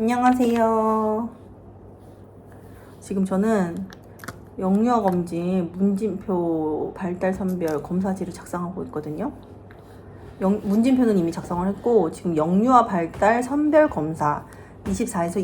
안녕하세요. 지금 저는 영유아 검진 문진표 발달 선별 검사지를 작성하고 있거든요. 영- 문진표는 이미 작성을 했고 지금 영유아 발달 선별 검사 24에서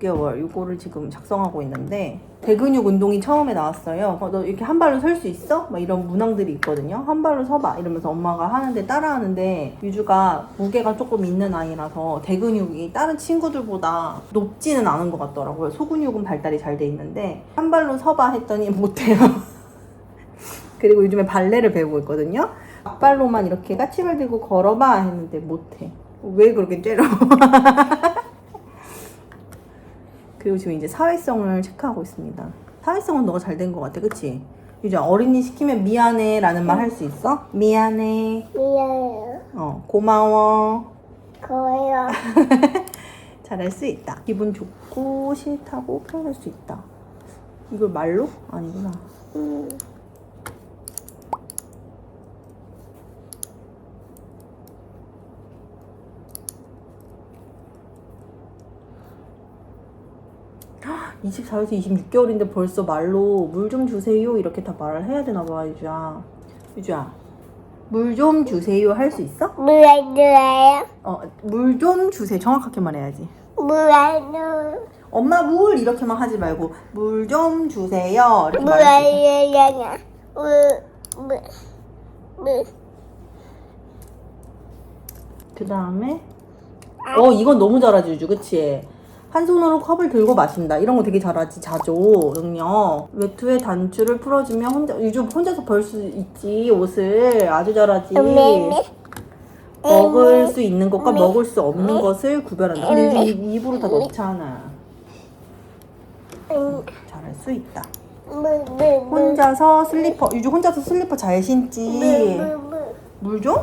26개월 이거를 지금 작성하고 있는데 대근육 운동이 처음에 나왔어요. 어, 너 이렇게 한 발로 설 수 있어? 막 이런 문항들이 있거든요. 한 발로 서봐 이러면서 엄마가 하는데 따라하는데 유주가 무게가 조금 있는 아이라서 대근육이 다른 친구들보다 높지는 않은 것 같더라고요. 소근육은 발달이 잘 돼 있는데 한 발로 서봐 했더니 못해요. 그리고 요즘에 발레를 배우고 있거든요. 앞발로만 이렇게 까치발 들고 걸어봐 했는데 못해. 왜 그렇게 때려? 그리고 지금 이제 사회성을 체크하고 있습니다. 사회성은 너가 잘 된 것 같아, 그치? 유주야, 어린이 시키면 미안해 라는 말 할 수 있어? 미안해. 미안해요. 어, 고마워. 고마워요. 잘할 수 있다. 기분 좋고 싫다고 표현할 수 있다. 이걸 말로? 아니구나. 음. 헉, 24에서 26개월인데 벌써 말로 물 좀 주세요 이렇게 다 말을 해야 되나 봐 유주야. 유주야, 물 좀 주세요 할 수 있어? 물안 좋아요? 어, 물 좀 주세요. 정확하게 말해야지. 물안 좋아. 엄마 물 이렇게만 하지 말고 물 좀 주세요 이렇게 물안 말해. 좋아요. 물, 물, 물. 그 다음에 어 이건 너무 잘하지 유주 그치? 한 손으로 컵을 들고 마신다. 이런 거 되게 잘하지 자조 능력. 외투의 단추를 풀어주면 혼자 유주 혼자서 벌 수 있지 옷을. 아주 잘하지. 먹을 수 있는 것과 먹을 수 없는 것을 구별한다. 근데 요즘 입- 입으로 다 넣잖아 음, 잘할 수 있다. 혼자서 슬리퍼 유주 혼자서 슬리퍼 잘 신지. 물, 물, 물. 물 줘?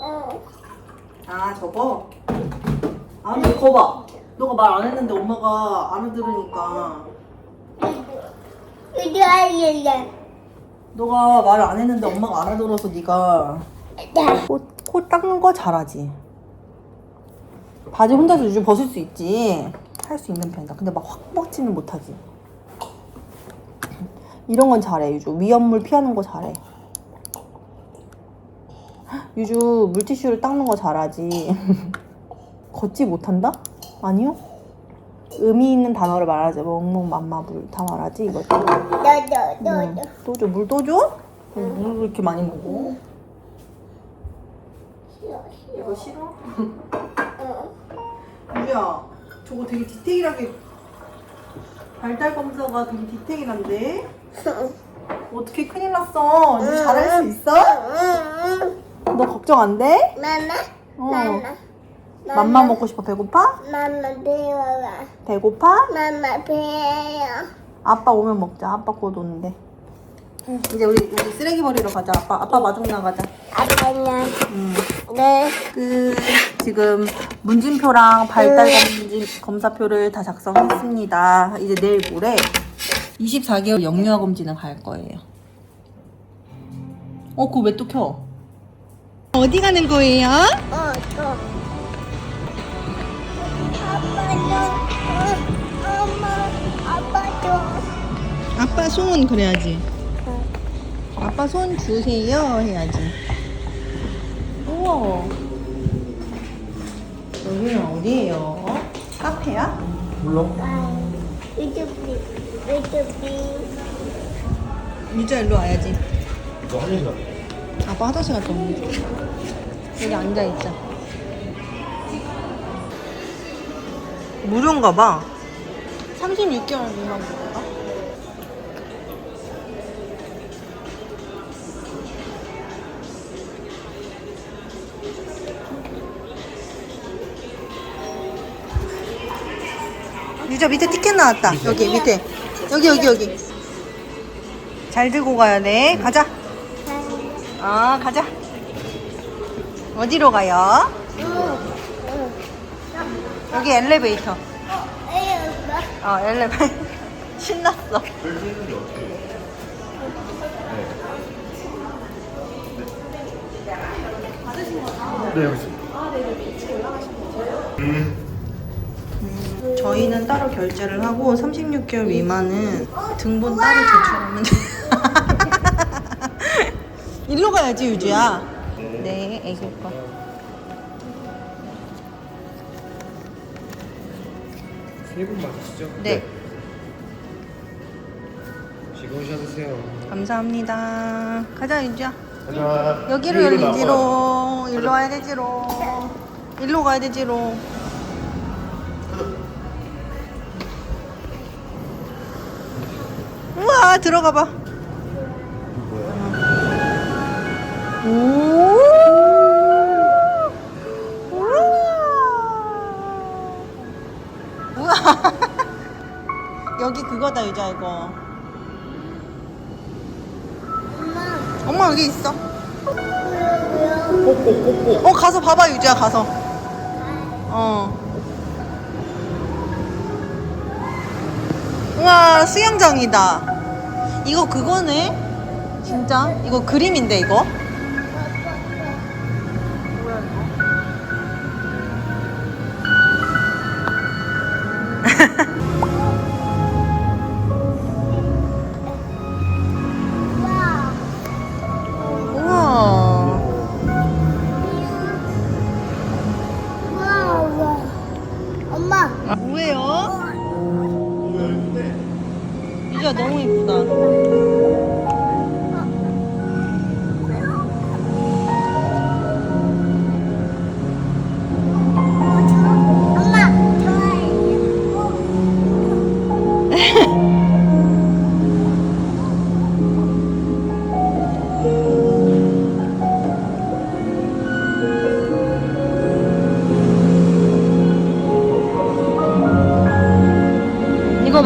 어. 아 저거? 아 근데 거봐. 너가 말 안 했는데 엄마가 알아들으니까. 이거 아니야. 너가 말 안 했는데 엄마가 알아들어서 네가 나. 코, 코 닦는 거 잘하지. 바지 혼자서 요즘 벗을 수 있지. 할 수 있는 편이다. 근데 막 확 벗지는 못하지. 이런 건 잘해 유주 위험물 피하는 거 잘해 유주 물티슈를 닦는 거 잘하지 걷지 못한다? 아니요 의미 있는 단어를 말하지 멍멍 맘마 물 다 말하지 이거 너, 너, 너, 너. 또 줘? 물 또 줘? 물왜 이렇게 많이 먹어? 싫어, 싫어. 이거 싫어? 어. 유야 저거 되게 디테일하게 발달 검사가 되게 디테일한데 어떻게 큰일 났어 너 잘할 수 있어? 응, 너 걱정 안 돼? 응. 마마, 어 마마. 맘마 먹고 싶어 배고파? 마마 배워라. 배고파? 마마 배워요. 아빠 오면 먹자 아빠 곧 오는데 이제 우리 우리 쓰레기 버리러 가자 아빠 아빠 마중 나가자 아빠는 음. 네. 그 지금 문진표랑 발달 검진 검사표를 다 작성했습니다. 이제 내일 모레 24개월 영유아 검진을 갈 거예요. 어, 그거 왜 또 켜? 어디 가는 거예요? 어, 또. 아빠는 어, 엄마, 아빠도. 아빠 손 그래야지. 아빠 손 주세요 해야지. 우와. 여기는 어디예요? 카페야? 아, 유튜브, 유튜브. 유자 일로 와야지. 너 화장실. 아빠 화장실 갔다 오는 여기 앉아 있자. 무료인가 봐. 36개월 미만 무료인가? 유자 밑에 티켓 나왔다. 여기 밑에. 여기 여기 여기. 잘 들고 가야 돼. 가자. 아 가자. 어디로 가요? 여기 엘리베이터. 어, 엘리베이터. 신났어. 네. 여기 있습니다. 음, 저희는 따로 결제를 하고 36개월 미만은 등본 따로 제출하면 돼요. 일로 가야지 유주야. 네, 애기 거. 세분 맞으시죠? 네, 즐거운 시간 되세요. 감사합니다. 가자 유주야. 가자. 여기로 열리지로. 일로 와야 되지로. 일로 가야 되지로. 우와 들어가 봐. 우와. 여기 그거다 유자 이거. 엄마, 엄마 여기 있어. 어 가서 봐봐 유지야 가서. 어. 우와 수영장이다. 이거 그거네? 진짜? 이거 그림인데 이거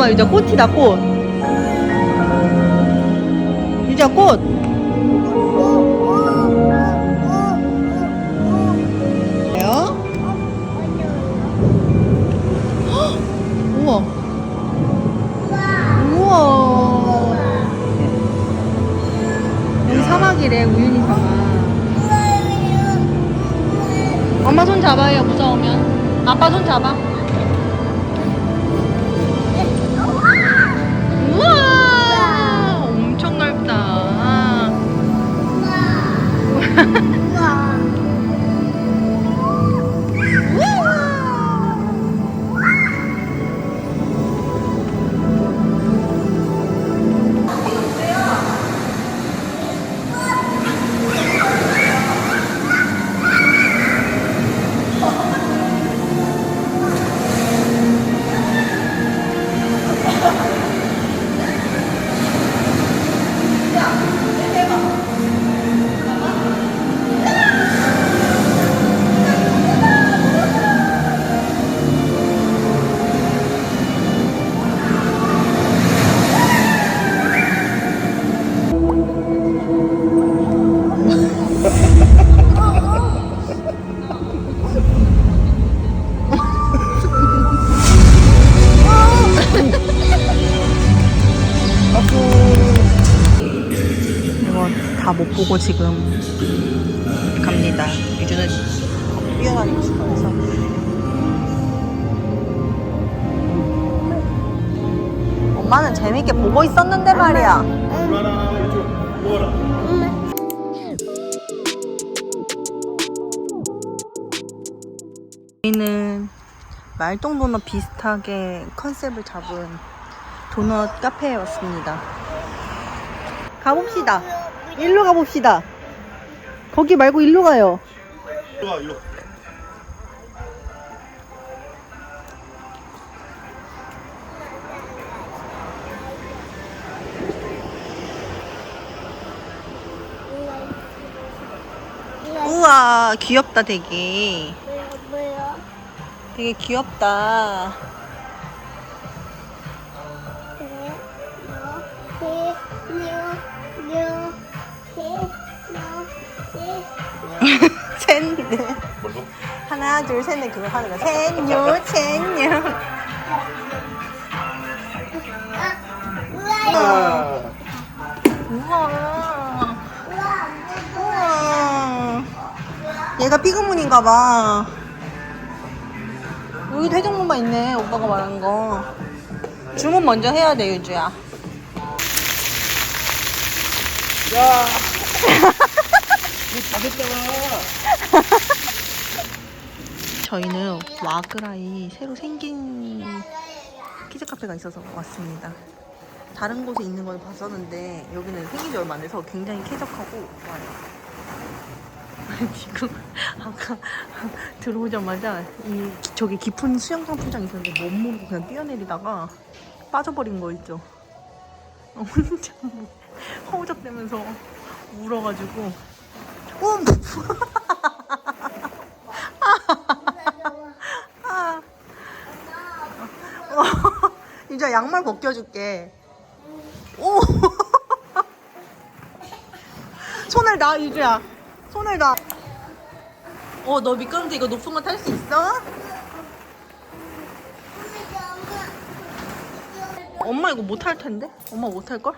봐 유지야 꽃이다 꽃. 유지야 꽃. 뭐예요? 우와. 우와. 사막이래 우유니 사막. 엄마 손 잡아요 무서우면. 아빠 손 잡아 보고 지금 갑니다. 유주는 뛰어다니고 싶어 해서. 엄마는 재밌게 보고 있었는데 말이야. 저희는 말똥 도넛 비슷하게 컨셉을 잡은 도넛 카페에 왔습니다. 가봅시다. 일로 가봅시다. 거기 말고 일로 가요. 일로 와 일로. 우와, 귀엽다, 되게. 되게 귀엽다. 셋넷. 뭘로? 하나, 둘, 셋, 넷 그거 하는 거. 셋뇨, 셋뇨. 아. 우와. 우와. 얘가 피그문인가 봐. 여기도 해장문만 있네. 오빠가 말한 거. 주문 먼저 해야 돼, 유주야. 야! 저희는 와그라이 새로 생긴 키즈 카페가 있어서 왔습니다. 다른 곳에 있는 걸 봤었는데 여기는 생긴 지 얼마 안 돼서 굉장히 쾌적하고 좋아요. 지금 아까 들어오자마자 이 저기 깊은 수영장 풀장 있었는데 못 모르고 그냥 뛰어내리다가 빠져버린 거 있죠. 혼자 허우적대면서 울어가지고 어, 이제 양말 벗겨줄게. 오. 손을 놔, 유주야. 손을 놔. 어, 너 미끄럼틀 이거 높은 거 탈 수 있어? 엄마 이거 못 탈 텐데? 엄마 못 탈 걸?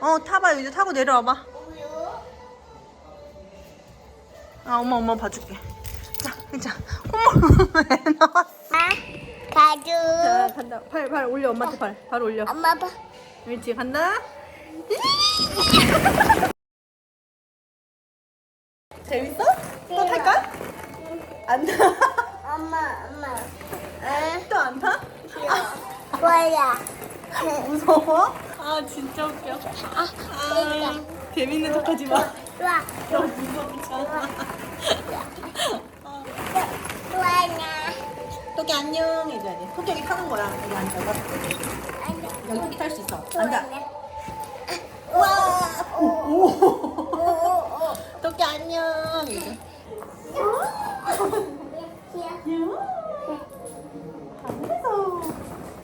어, 타봐, 유주 타고 내려와봐. 아, 엄마, 엄마 봐줄게. 자, 자, 왜 나왔어? 가주. 자, 간다. 팔, 팔 올려, 엄마한테 팔. 발 올려. 엄마 봐. 옳지, 간다. 재밌어? 또 탈까? 안 타? 엄마, 엄마. 응? 또안 타? 뭐야? 무서워? 아, 진짜 웃겨. 아, 아, 재밌는 척 하지 마. 좋아. 너 무섭잖아. 토끼 안녕 해줘야 돼. 토끼 여기 타는 거야. 여기 앉아봐. 여기 토끼 탈 수 있어. 앉아. 와! 오! 오! 토끼 안녕 이제. 하늘에서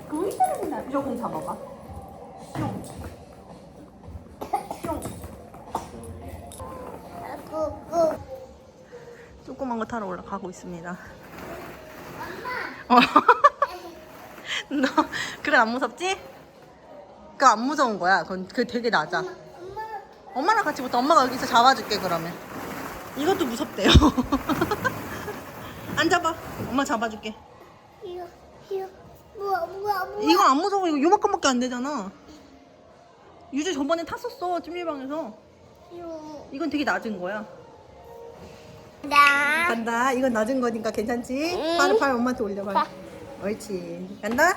공이 떨어진다. 이거 공 잡아봐. 슝. 슝. 구구. 거 타러 올라가고 있습니다. 어. 너 그건 안 무섭지? 그거 안 무서운 거야. 그건 그 되게 낮아. 엄마랑 같이 붙어. 엄마가 여기서 잡아줄게 그러면. 이것도 무섭대요. 앉아봐. 엄마 잡아줄게. 이거, 이거. 뭐야, 뭐야, 뭐야. 이거 안 무서워. 이거 요만큼밖에 안 되잖아. 유주 저번에 탔었어 찜질방에서. 이거. 이건 되게 낮은 거야. 나. 간다. 이건 낮은 거니까 괜찮지? 응. 팔, 팔 엄마한테 올려봐. 옳지. 간다.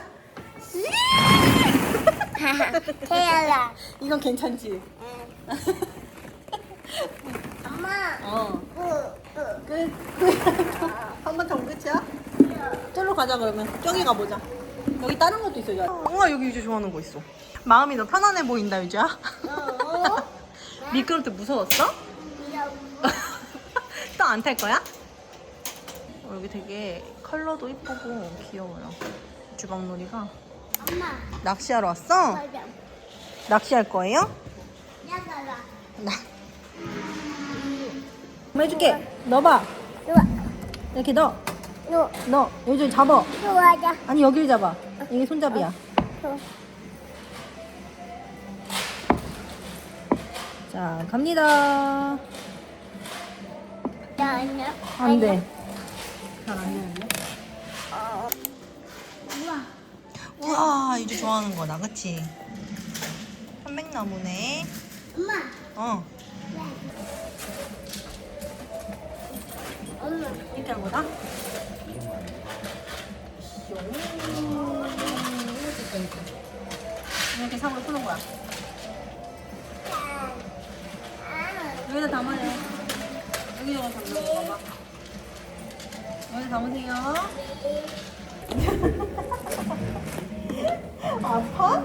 태연아. 이건 괜찮지? 엄마. 어. 끝. 한번 더 끝이야? 저로 가자 그러면. 저기 가보자. 여기 다른 것도 있어. 요 우와 여기 유주 좋아하는 거 있어. 마음이 너 편안해 보인다 유주야. 어? 미끄럼틀 무서웠어? 또 안 탈 거야? 어, 여기 되게 컬러도 이쁘고 귀여워요. 주방놀이가. 엄마. 낚시하러 왔어? 가자. 낚시할 거예요? 나가라. 나. 해줄게. 넣어봐. 좋아. 이렇게 넣어. 너, 넣어. 요즘 잡아. 좋아하자. 아니 여기를 잡아. 이게 손잡이야. 좋아. 자 갑니다. 나 아니야. 안 돼. 잘안 되는데. 우와. 우와 이제 좋아하는 거다, 그치? 편백나무네. 엄마. 어. 엄마. 이렇게 하는 거다? 이렇게 상으로 푸는 거야. 여기다 담아요. 여기다가 담는. 여기다 담으세요. 아파?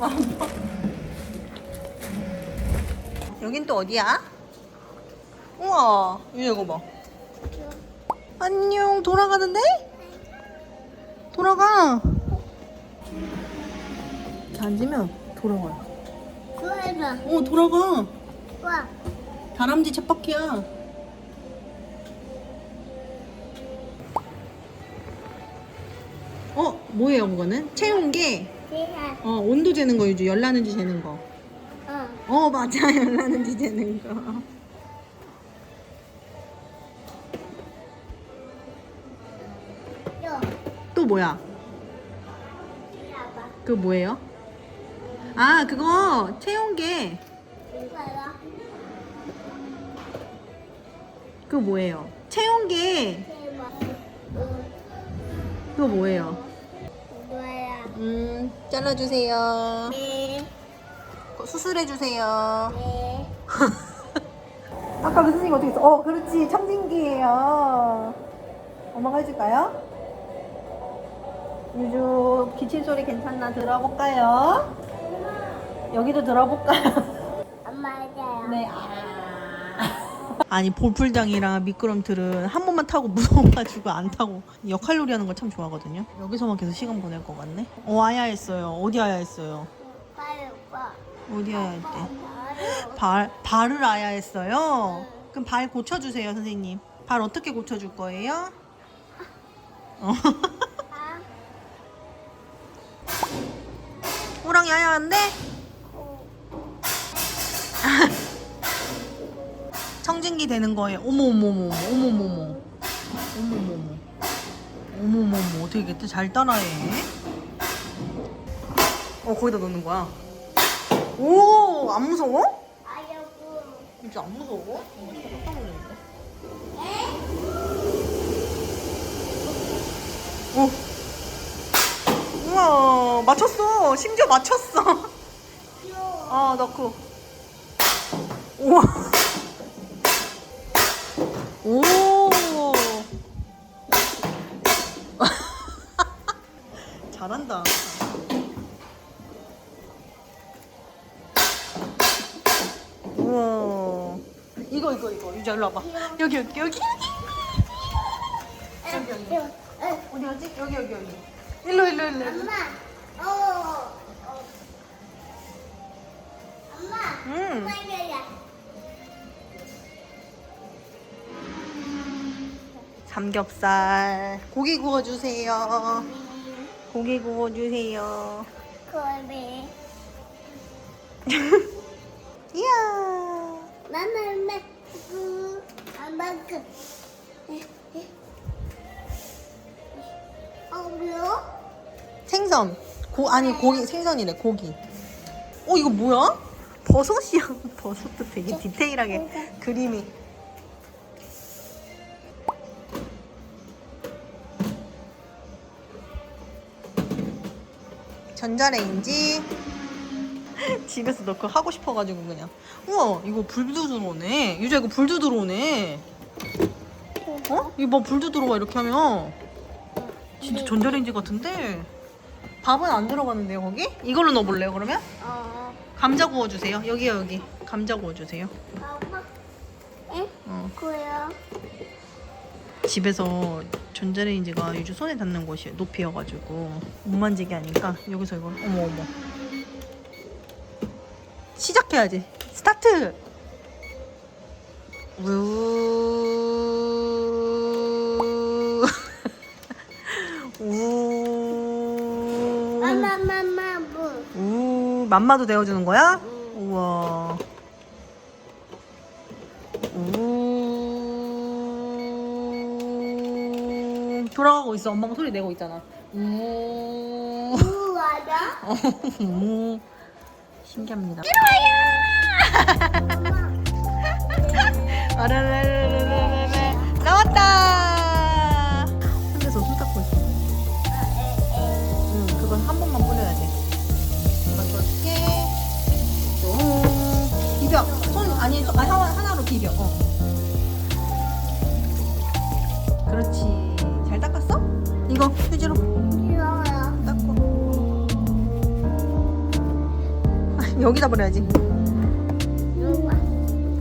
아파? 여긴 또 어디야? 우와, 이거 봐. 안녕, 돌아가는데? 돌아가. 자, 앉으면 돌아가요. 좋아하자. 어, 돌아가. 와. 다람쥐 쳇바퀴야. 어, 뭐예요, 그거는? 체온계. 어, 온도 재는 거, 유주. 열나는지 재는 거. 어. 어, 맞아. 열나는지 재는 거. 뭐야? 봐봐. 그거 뭐예요? 아 그거 체온계 이거요. 그거 뭐예요? 체온계. 그거 뭐예요? 음 잘라주세요 네. 수술해주세요 네. 아까 그 선생님 어떻게 했어? 어 그렇지 청진기예요 엄마가 해줄까요? 유주 기침 소리 괜찮나 들어볼까요? 여기도 들어볼까요? 엄마 해줘요. 네. 아 니 볼풀장이랑 미끄럼틀은 한 번만 타고 무서워가지고 안 타고 역할놀이 하는 걸 참 좋아하거든요. 여기서만 계속 시간 보낼 것 같네. 어 아야 했어요. 어디 아야 했어요? 오빠. 어디 아야? 바로. 발 발을 아야 했어요. 그럼 발 고쳐주세요 선생님. 발 어떻게 고쳐줄 거예요? 어. 아. 호랑이 아야 한대? 청진기 되는 거예요. 어머머머, 어머머머, 어머머머, 어머머머, 어떻게 이렇게 잘 따라해? 어, 거기다 넣는 거야. 오, 안 무서워? 진짜 안 무서워? 어, 오. 어. 우와, 맞췄어. 심지어 맞췄어. 아, 넣고. 우와. 오. 잘한다. 우와. 이거 이거 이거 유자 일로 와봐. 여기 여기 여기 여기 여기. 어디? 여기 여기 여기. 일로 일로 일로. 엄마. 어. 어. 엄마. 음. 엄마 삼겹살 고기 구워주세요. 고기 구워주세요. 거미. 이야. 엄마. 그 엄마 그. 어 뭐야? 생선. 고 아니 고기 생선이래 고기. 어 이거 뭐야? 버섯이야. 버섯도 되게 디테일하게 그림이. 전자레인지 집에서 넣고 하고 싶어가지고 그냥 우와 이거 불도 들어오네 유자 이거 불도 들어오네 어? 이거 뭐 불도 들어와 이렇게 하면 진짜 전자레인지 같은데 밥은 안 들어가는데요 거기? 이걸로 넣어볼래요 그러면? 어. 감자 구워주세요 여기요 여기 감자 구워주세요 엄마. 에? 어. 뭐야? 집에서 전자레인지가 유주 손에 닿는 곳이 높이여가지고 못 만지게 하니까 여기서 이거 어머 어머 시작해야지 스타트 우 우. 엄마 엄마 뭐? 우 맘마도 데워주는 거야? 우와. 우 돌아가고 있어. 엄마가 소리 내고 있잖아. 우. 우와다? 우. 신기합니다. 아라라라라라라 나왔다. 손에서 손 닦고 있어. 응, 그건 한 번만 뿌려야 돼. 이거 줄게. 오, 비벼. 손 아니, 손- 아니 하나, 하나로 비벼. 어. 그렇지. 이거 휴지로 귀여워요. 닦고. 아, 여기다 버려야지.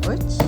옳지.